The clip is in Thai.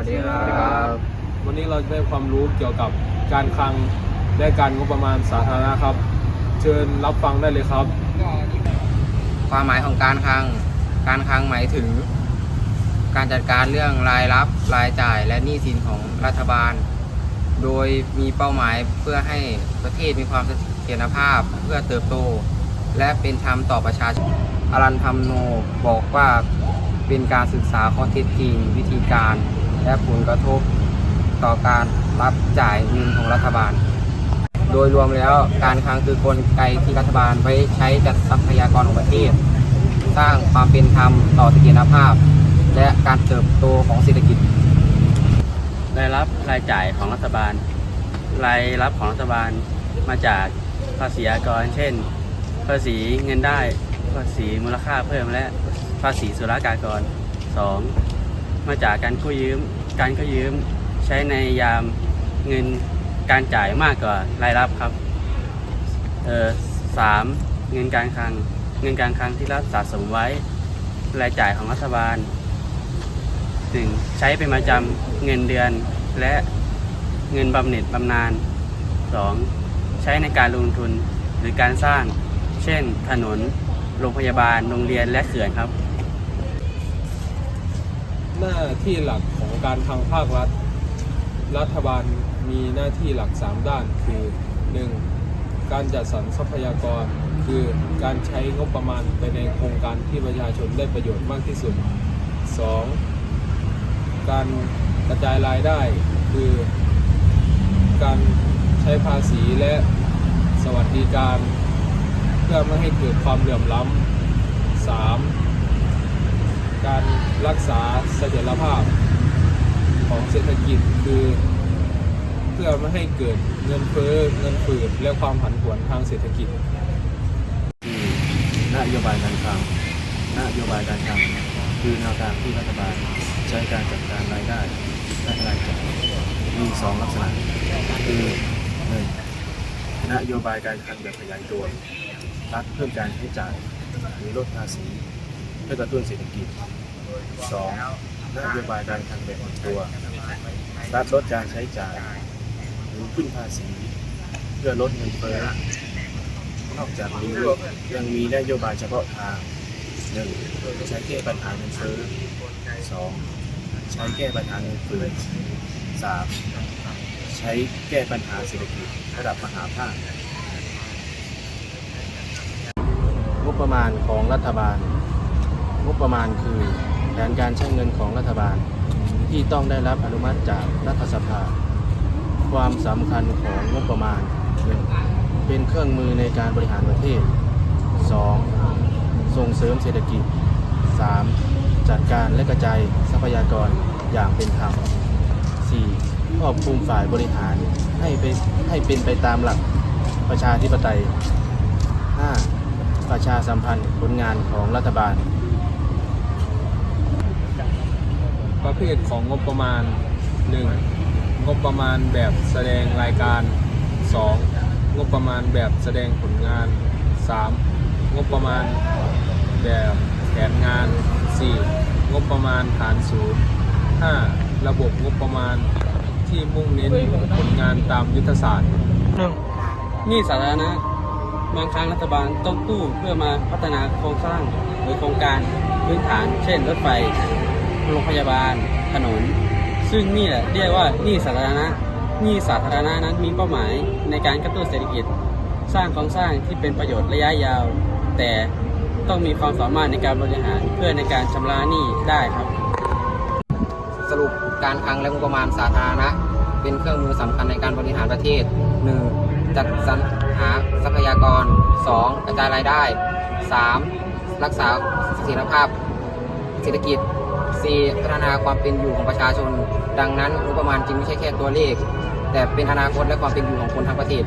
วัสดีครับวันนี้เราจะได้ความรู้เกี่ยวกับการคลังและการงบประมาณสาธารณะครับ เชิญรับฟังได้เลยครับ ความหมายของการคลัง การคลังหมายถึง การจัดการเรื่องรายรับ รายจ่ายและหนี้สินของรัฐบาล โดยมีเป้าหมายเพื่อให้ประเทศมีความเสถียรภาพเพื่อเติบโต และเป็นธรรมต่อประชาชนอรันธรรมโนบอกว่าเป็นการศึกษาข้อเท็จจริงวิธีการ และผลกระทบต่อการรับจ่ายเงินของรัฐบาล โดยรวมแล้วการคลังคือกลไกที่รัฐบาลไว้ใช้จัดทรัพยากรของประเทศ สร้างความเป็นธรรมต่อเสถียรภาพ และการเติบโตของเศรษฐกิจ รายรับรายจ่ายของรัฐบาล รายรับของรัฐบาลมาจากภาษีอากร เช่น ภาษีเงินได้ ภาษีมูลค่าเพิ่มและภาษีสุรากากร 2. มาจากการกู้ยืม การกู้ยืมใช้ในยามเงินการจ่ายมากกว่ารายรับครับเออสามเงินการคลัง เงินการคลังที่รัฐสะสมไว้ รายจ่ายของรัฐบาลหนึ่งใช้เป็นประจำเงินเดือนและเงินบำเหน็จบำนาญ 2. ใช้ในการลงทุนหรือการสร้าง เช่น ถนน โรงพยาบาล โรงเรียน และเขื่อนครับ หน้าที่หลักของการทางภาครัฐ รัฐบาลมีหน้าที่หลัก 3 ด้านคือ 1. การจัดสรรทรัพยากร คือการใช้งบประมาณไปในโครงการที่ประชาชนได้ประโยชน์มากที่สุด 2. การกระจายรายได้ คือการใช้ภาษีและสวัสดิการ เพื่อไม่ให้เกิดความเหลื่อมล้ำ 3. การ รักษาเสถียรภาพของเศรษฐกิจคือเพื่อไม่ให้เกิดเงินเฟ้อเงินฝืดและความผันผวนทางเศรษฐกิจนโยบายการคลังนโยบายการคลังคือแนวทางที่รัฐบาลใช้การจัดการรายได้และรายจ่ายมีสองลักษณะ คือหนึ่งนโยบายการคลังแบบขยายตัวรัฐเพิ่มการใช้จ่ายหรือลดภาษีเพื่อกระตุ้นเศรษฐกิจ สองนโยบายการคลังแบบอ่อนตัวรัฐลดการใช้จ่ายหรือขึ้นภาษี เพื่อลดเงินเฟ้อนอกจากนี้ยังมีนโยบายเฉพาะทางหนึ่งใช้แก้ปัญหาเงินเฟ้อสองใช้แก้ปัญหาเงินเฟ้อสามใช้แก้ปัญหาเศรษฐกิจระดับมหาภาคงบประมาณของรัฐบาล งบประมาณคือ ผนการใช้เงินของรัฐบาล ที่ต้องได้รับอนุมัติจากรัฐสภา ความสำคัญของงบประมาณ เป็นเครื่องมือในการบริหารประเทศ 2. ส่งเสริมเศรษฐกิจ 3. จัดการและกระจายทรัพยากรอย่างเป็นธรรม 4. ครอบคลุมฝ่ายบริหารให้เป็นให้เป็นไปตามหลักประชาธิปไตย 5. ประชาสัมพันธ์ผลงานของรัฐบาล ประเภทของงบประมาณ 1. งบประมาณแบบแสดงรายการ 2. งบประมาณแบบแสดงผลงาน 3. งบประมาณแบบแผนงาน 4. งบประมาณฐานศูนย์ 5. ระบบงบประมาณที่มุ่งเน้นผลงานตามยุทธศาสตร์หนี้สาธารณะบางครั้งรัฐบาลต้องกู้เพื่อมาพัฒนาโครงสร้างหรือโครงการพื้นฐาน เช่นรถไฟ โรงพยาบาล ถนน ซึ่งนี่แหละเรียกว่านี้สาธารณะนี้สาธารณะนั้นมีเป้าหมายในการกระตุ้นเศรษฐกิจ สร้างโครงสร้างที่เป็นประโยชน์ระยะยาว แต่ต้องมีความสามารถในการบริหารเพื่อในการชำระหนี้ได้ครับ สรุปการคลังและงบประมาณสาธารณะ เป็นเครื่องมือสำคัญในการบริหารประเทศ 1. จัดสรรหาทรัพยากร 2. กระจายรายได้ 3. รักษาเสถียรภาพ เศรษฐกิจ 4. พัฒนาความเป็นอยู่ของประชาชน ดังนั้นงบประมาณจึงไม่ใช่แค่ตัวเลข แต่เป็นอนาคตและความเป็นอยู่ของคนทั้งประเทศ